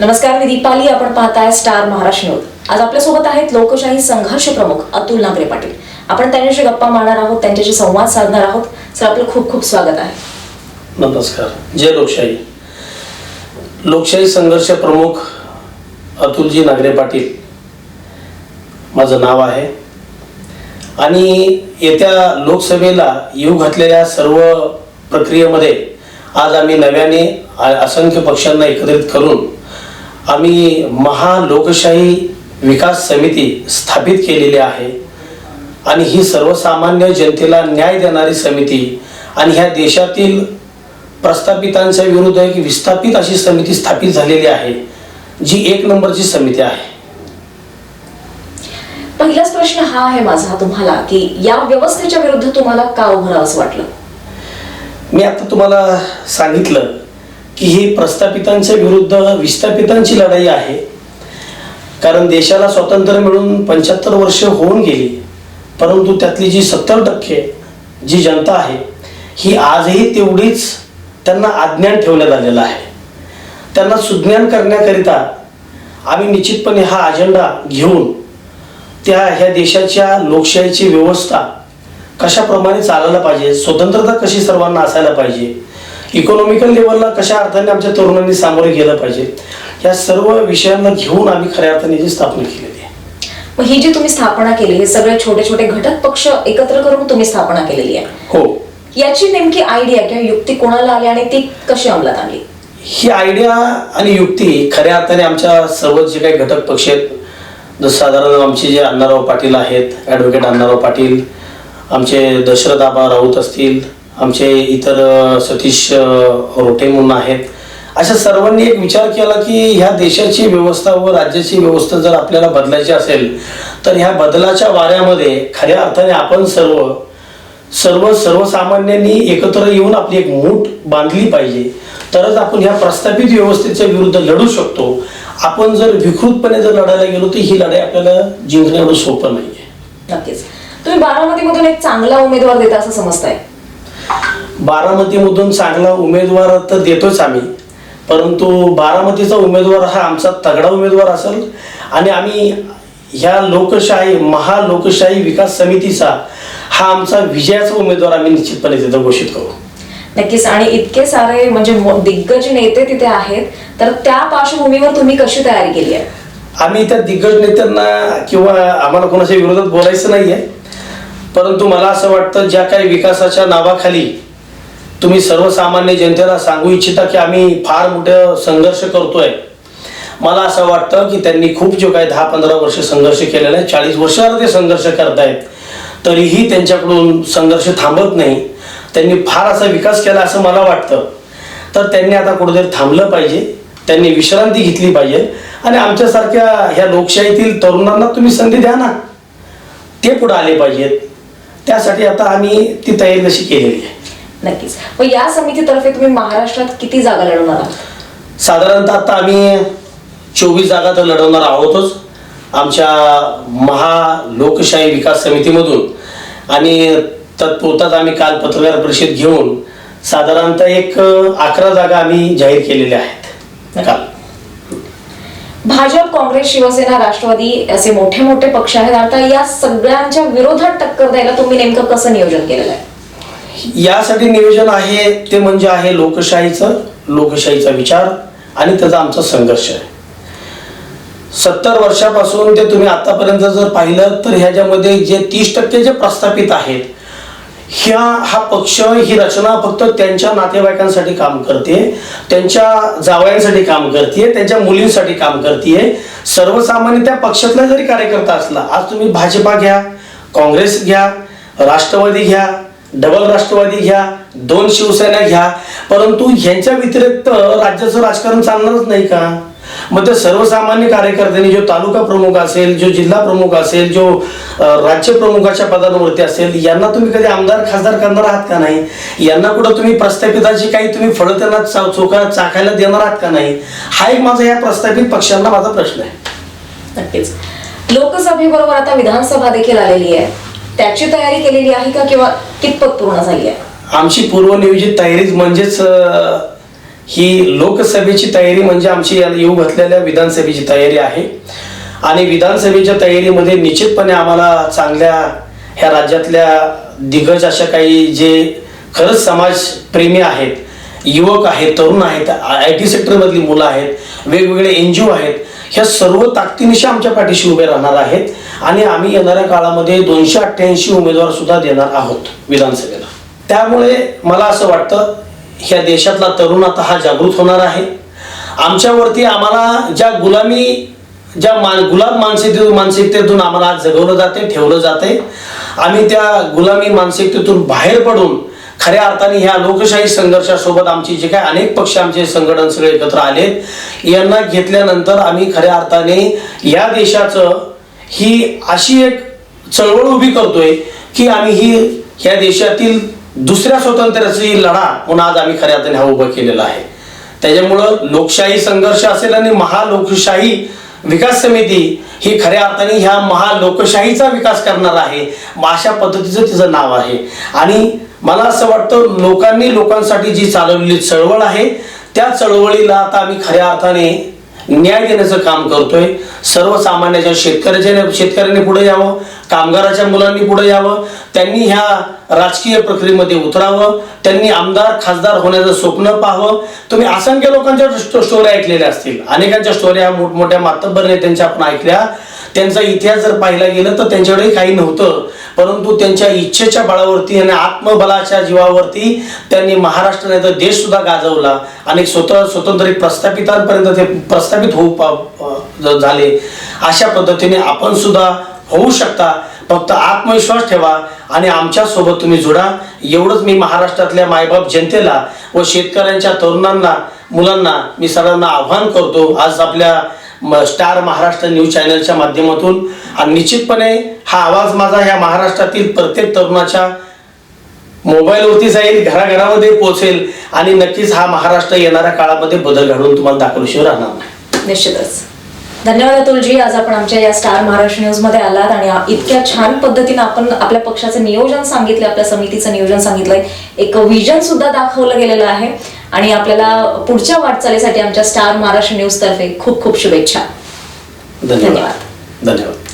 नमस्कार मी दीपाली. आपण पाहताय स्टार महाराष्ट्र न्यूज. आज आपल्यासोबत आहेत लोकशाही संघर्ष प्रमुख अतुल नागरे पाटील. आपण त्यांच्याशी गप्पा मारणार आहोत त्यांच्याशी संवाद साधणार आहोत. सर आपलं खूप खूप स्वागत आहे. नमस्कार. जय लोकशाही. लोकशाही संघर्ष प्रमुख अतुलजी नागरे पाटील. माझं नाव आहे. आणि येत्या लोकसभेला येऊ घातलेल्या सर्व प्रक्रियेमध्ये आज आम्ही नव्याने असंख्य पक्षांना एकत्रित करून आम्ही महालोकशाही विकास समिती स्थापित केलेली आहे. आणि ही सर्वसामान्य जनतेला न्याय देणारी समिती आणि ह्या देशातील प्रस्थापितांच्या विरुद्ध एक विस्थापित अशी समिती स्थापित झालेली आहे जी एक नंबरची समिती आहे. पहिलाच प्रश्न हा आहे माझा तुम्हाला की या व्यवस्थेच्या विरुद्ध तुम्हाला का उभं असं वाटलं? मी आता तुम्हाला सांगितलं की ही प्रस्थापितांच्या विरुद्ध विस्थापितांची लढाई आहे. कारण देशाला स्वातंत्र्य मिळून पंच्याहत्तर वर्ष होऊन गेली परंतु त्यातली जी सत्तर टक्के जी जनता आहे ही आजही तेवढीच त्यांना अज्ञान ठेवण्यात आलेलं आहे. त्यांना सुज्ञान करण्याकरिता आम्ही निश्चितपणे हा अजेंडा घेऊन त्या ह्या देशाच्या लोकशाहीची व्यवस्था कशाप्रमाणे चालायला पाहिजे स्वतंत्रता कशी सर्वांना असायला पाहिजे इकॉनॉमिकल लेवलला कशा अर्थाने आमच्या तरुणांनी सामोरे गेलं पाहिजे या सर्व विषयांना घेऊन आम्ही खऱ्या अर्थाने जी स्थापना केलेली आहे. मग ही जी तुम्ही स्थापना केली हे सगळे छोटे छोटे घटक पक्ष एकत्र करून तुम्ही स्थापना केलेली आहे. हो. याची नेमकी आयडिया किंवा युक्ती कोणाला आली आणि ती कशी अंमलात आणली? ही आयडिया आणि युक्ती खऱ्या अर्थाने आमच्या सर्व जे काही घटक पक्ष आहेत जसं साधारण आमचे जे अण्णाराव पाटील आहेत ॲडव्होकेट अण्णाराव पाटील आमचे दशरथ आबा राऊत असतील आमचे इतर सतीश रोटे म्हणून आहेत. अशा सर्वांनी एक विचार केला की ह्या देशाची व्यवस्था व राज्याची व्यवस्था जर आपल्याला बदलायची असेल तर ह्या बदलाच्या वाऱ्यामध्ये खऱ्या अर्थाने आपण सर्व सर्व सर्वसामान्यांनी एकत्र येऊन आपली एक मूठ बांधली पाहिजे. तरच आपण ह्या प्रस्थापित व्यवस्थेच्या विरुद्ध लढू शकतो. आपण जर विकृतपणे जर लढायला गेलो तर ही लढाई आपल्याला जिंकणं एवढं सोपं नाही नक्कीच. तुम्ही बारामतीमधून एक चांगला उमेदवार देता असं समजताय. बारामतीमधून चांगला उमेदवार तर देतोच आम्ही. परंतु बारामतीचा उमेदवार हा आमचा तगडा उमेदवार असेल आणि आम्ही ह्या लोकशाही महालोकशाही विकास समितीचा हा आमचा विजयाचा उमेदवार आम्ही निश्चितपणे तिथं घोषित करू. नक्कीच. आणि इतके सारे म्हणजे दिग्गज नेते तिथे आहेत तर त्या पार्श्वभूमीवर तुम्ही कशी तयारी केली आहे? आम्ही त्या दिग्गज नेत्यांना किंवा आम्हाला कोणाच्या विरोधात बोलायचं नाहीये. परंतु मला असं वाटतं ज्या काही विकासाच्या नावाखाली तुम्ही सर्वसामान्य जनतेला सांगू इच्छिता की आम्ही फार मोठं संघर्ष करतोय मला असं वाटतं की त्यांनी खूप जो काही दहा पंधरा वर्ष संघर्ष केलेला आहे चाळीस वर्षावर ते संघर्ष करतायत तरीही त्यांच्याकडून संघर्ष थांबत नाही. त्यांनी फार असा विकास केला असं मला वाटतं. तर त्यांनी आता कुठेतरी थांबलं पाहिजे त्यांनी विश्रांती घेतली पाहिजे. आणि आमच्यासारख्या ह्या लोकशाहीतील तरुणांना तुम्ही संधी द्या ना. ते पुढे आले पाहिजेत. त्यासाठी आता आम्ही ती तयारी तशी केलेली आहे. नक्कीच. मग या समितीतर्फे तुम्ही महाराष्ट्रात किती जागा लढवणार आहात? साधारणतः आता आम्ही चोवीस जागा तर लढवणार आहोतच. आमच्या महालोकशाही विकास समितीमधून आणि तत्पुरताच आम्ही काल पत्रकार परिषद घेऊन साधारणतः एक अकरा जागा आम्ही जाहीर केलेल्या आहेत. काल. भाजप काँग्रेस शिवसेना राष्ट्रवादी असे मोठे मोठे पक्ष आहेत. आता या सगळ्यांच्या विरोधात टक्कर द्यायला तुम्ही नेमकं कसं नियोजन केलेलं आहे? यासाठी नियोजन आहे ते म्हणजे आहे लोकशाहीचं लोकशाहीचा विचार आणि त्याचा आमचा संघर्ष आहे. सत्तर वर्षापासून ते तुम्ही आतापर्यंत जर पाहिलं तर ह्याच्यामध्ये जे तीस टक्के जे प्रस्थापित आहेत ह्या हा पक्ष ही रचना फक्त त्यांच्या नातेवाईकांसाठी काम करते त्यांच्या जावयांसाठी काम करते त्यांच्या मुलींसाठी काम करते. सर्वसामान्य त्या पक्षातला जरी कार्यकर्ता असला आज तुम्ही भाजपा घ्या काँग्रेस घ्या राष्ट्रवादी घ्या डबल राष्ट्रवादी घ्या दोन शिवसेना घ्या परंतु ह्यांच्या व्यतिरिक्त राज्याचं राजकारण चालणारच नाही का? मग त्या सर्वसामान्य कार्यकर्त्यांनी जो तालुका प्रमुख असेल जो जिल्हा प्रमुख असेल जो राज्य प्रमुखाच्या पदांवरती असेल यांना तुम्ही कधी आमदार खासदार करणार आहात का नाही? यांना कुठं तुम्ही प्रस्थापिताची काही तुम्ही फळं त्यांना चोका चाखायला देणार आहात का नाही? हा एक माझा या प्रस्थापित पक्षांना माझा प्रश्न आहे. नक्कीच. लोकसभेबरोबर आता विधानसभा देखील आलेली आहे. त्याची तयारी केलेली आहे का किंवा कितपत पूर्ण झाली आहे? आमची पूर्वनियोजित तयारीच म्हणजेच ही लोकसभेची तयारी म्हणजे आमची येऊ घातलेल्या विधानसभेची तयारी आहे. आणि विधानसभेच्या तयारीमध्ये निश्चितपणे आम्हाला चांगल्या ह्या राज्यातल्या दिग्गज अशा काही जे खरंच समाजप्रेमी आहेत युवक आहेत तरुण आहेत आय टी सेक्टरमधली मुलं आहेत वेगवेगळे एन जी ओ आहेत ह्या सर्व ताकदीनिशी आमच्या पाठीशी उभे राहणार आहेत. आणि आम्ही येणाऱ्या काळामध्ये दोनशे अठ्ठ्याऐंशी उमेदवार सुद्धा देणार आहोत विधानसभेला. त्यामुळे मला असं वाटतं ह्या देशातला तरुण आता हा जागृत होणार आहे. आमच्यावरती आम्हाला ज्या गुलामी ज्या मान गुलाम मानसिकते मानसिकतेतून आम्हाला आज जगवलं जाते ठेवलं जाते आम्ही त्या गुलामी मानसिकतेतून बाहेर पडून खऱ्या अर्थाने ह्या लोकशाही संघर्षासोबत आमची जे काही अनेक पक्ष आमचे संघटन सगळे एकत्र आलेत यांना घेतल्यानंतर आम्ही खऱ्या अर्थाने या देशाचं ही अशी एक चळवळ उभी करतोय की आम्ही ही ह्या देशातील दुसऱ्या स्वातंत्र्याची लढा पुन्हा आज आम्ही खऱ्या अर्थाने हा उभा केलेला आहे. त्याच्यामुळं लोकशाही संघर्ष असेल आणि महालोकशाही विकास समिती ही खऱ्या अर्थाने ह्या महालोकशाहीचा विकास करणार आहे. अशा पद्धतीचं तिचं नाव आहे. आणि मला असं वाटतं लोकांनी लोकांसाठी जी चालवलेली चळवळ आहे त्या चळवळीला आता आम्ही खऱ्या अर्थाने न्याय देण्याचं काम करतोय. सर्वसामान्याच्या शेतकऱ्याच्या शेतकऱ्यांनी पुढे यावं. कामगाराच्या मुलांनी पुढे यावं त्यांनी ह्या राजकीय प्रक्रियेमध्ये उतरावं त्यांनी आमदार खासदार होण्याचं स्वप्न पाहावं. तुम्ही असंख्य लोकांच्या स्टोऱ्या ऐकलेल्या असतील. अनेकांच्या स्टोऱ्या मोठमोठ्या मातब्बर नेत्यांच्या आपण ऐकल्या. त्यांचा इतिहास जर पाहिला गेलं तर त्यांच्याकडे काही नव्हतं. परंतु त्यांच्या इच्छेच्या बळावरती आणि आत्मबलाच्या जीवावरती त्यांनी महाराष्ट्र नाही तर देश सुद्धा गाजवला. आणि स्वतः स्वतंत्र प्रस्थापितांपर्यंत ते प्रस्थापित होऊ झाले. अशा पद्धतीने आपण सुद्धा होऊ शकता. फक्त आत्मविश्वास ठेवा आणि आमच्यासोबत तुम्ही जुडा. एवढंच मी महाराष्ट्रातल्या मायबाप जनतेला व शेतकऱ्यांच्या तरुणांना मुलांना मी सर्वांना आव्हान करतो. आज आपल्या म- स्टार महाराष्ट्र न्यूज चॅनलच्या माध्यमातून. आणि निश्चितपणे हा आवाज माझा ह्या महाराष्ट्रातील प्रत्येक तरुणाच्या मोबाईलवरती जाईल घराघरामध्ये पोहोचेल. आणि नक्कीच हा महाराष्ट्र येणाऱ्या काळामध्ये बदल घडवून तुम्हाला दाखवल्याशिवाय राहणार. नाही निश्चितच. धन्यवाद अतुलजी. आज आपण आमच्या या स्टार महाराष्ट्र न्यूजमध्ये आलात आणि इतक्या छान पद्धतीने आपण आपल्या पक्षाचं नियोजन सांगितलं आपल्या समितीचं नियोजन सांगितलंय. एक विजन सुद्धा दाखवलं गेलेलं आहे आणि आपल्याला पुढच्या वाटचालीसाठी आमच्या स्टार महाराष्ट्र न्यूज तर्फे खूप खूप शुभेच्छा. धन्यवाद. धन्यवाद.